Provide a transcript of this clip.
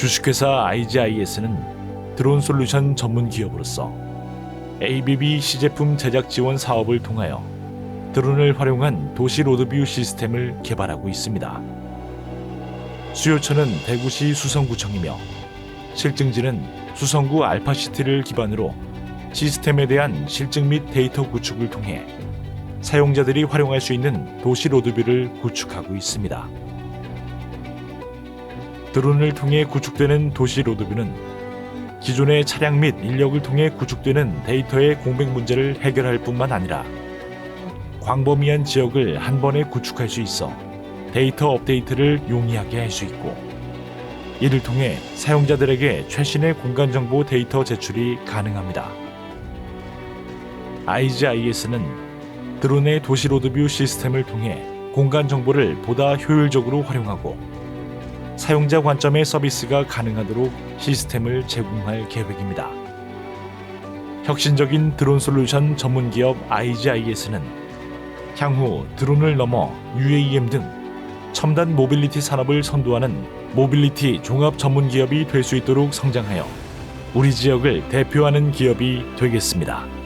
주식회사 IGIS는 드론 솔루션 전문 기업으로서 ABB 시제품 제작 지원 사업을 통하여 드론을 활용한 도시 로드뷰 시스템을 개발하고 있습니다. 수요처는 대구시 수성구청이며 실증지는 수성구 알파시티를 기반으로 시스템에 대한 실증 및 데이터 구축을 통해 사용자들이 활용할 수 있는 도시 로드뷰를 구축하고 있습니다. 드론을 통해 구축되는 도시 로드뷰는 기존의 차량 및 인력을 통해 구축되는 데이터의 공백 문제를 해결할 뿐만 아니라 광범위한 지역을 한 번에 구축할 수 있어 데이터 업데이트를 용이하게 할 수 있고 이를 통해 사용자들에게 최신의 공간 정보 데이터 제출이 가능합니다. IGIS는 드론의 도시 로드뷰 시스템을 통해 공간 정보를 보다 효율적으로 활용하고 사용자 관점의 서비스가 가능하도록 시스템을 제공할 계획입니다. 혁신적인 드론 솔루션 전문 기업 IGIS는 향후 드론을 넘어 UAM 등 첨단 모빌리티 산업을 선도하는 모빌리티 종합 전문 기업이 될 수 있도록 성장하여 우리 지역을 대표하는 기업이 되겠습니다.